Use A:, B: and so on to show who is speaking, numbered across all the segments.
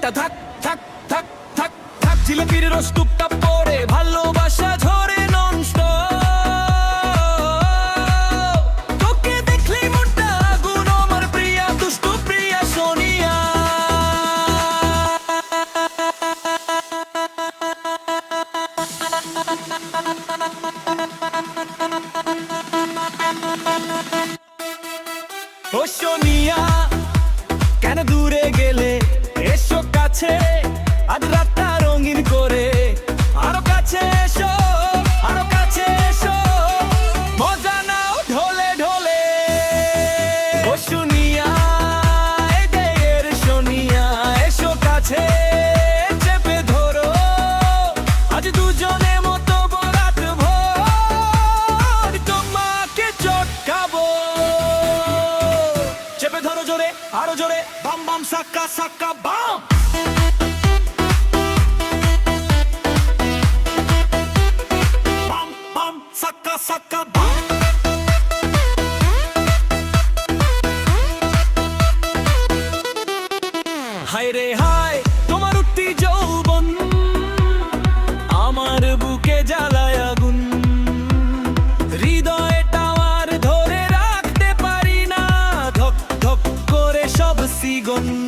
A: এটা থাক থাক থাক থাক থাক। জিলিপির রস টুকটাপ পরে ভালোবাসা ঝরে নন তোকে দেখলেই মনটা আগুন কাছে আজ রাতটা রঙিন করে। আরও কাছে এসো, আরও কাছে এসো। মজা নাও ঢোলে ঢোলে। ও শুনিয়া এই এর শুনিয়া এসো কাছে, চেপে ধরো। আজ দুজনে মতো বরাত ভোর, তোমাকে চটকাবো। চেপে ধরো জোরে, আরও জোরে, বাম বাম সাক্কা সাক্কা বাম। contigo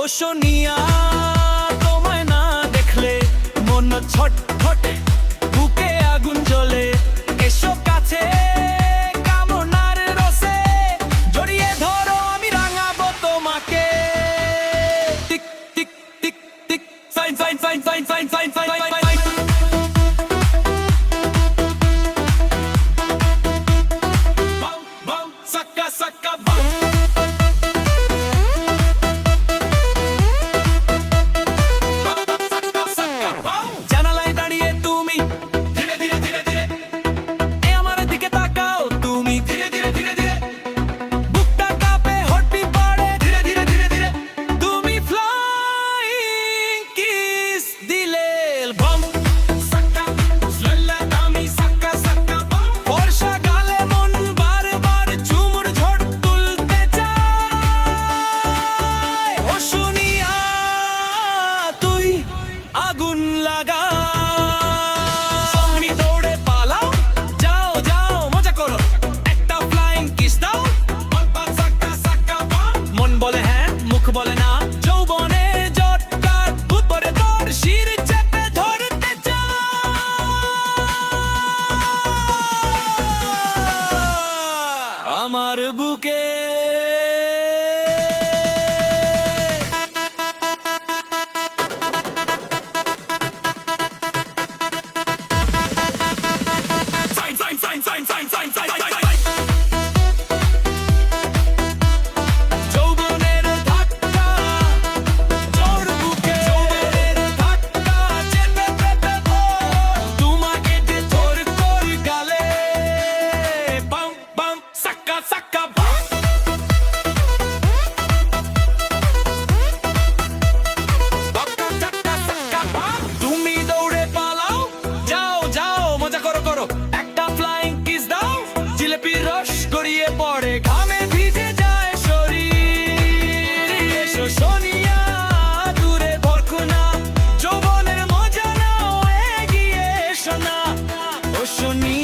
A: ও সোনিয়া, তোমায় না দেখলে মন ছটফটে বুকে আগুন জ্বলে। এসো কাছে, কামনার রসে, জড়িয়ে ধরো, আমি রাঙাবো তোমাকে। Tick tick tick tick fine fine fine fine fine fine fine আমার বুকে need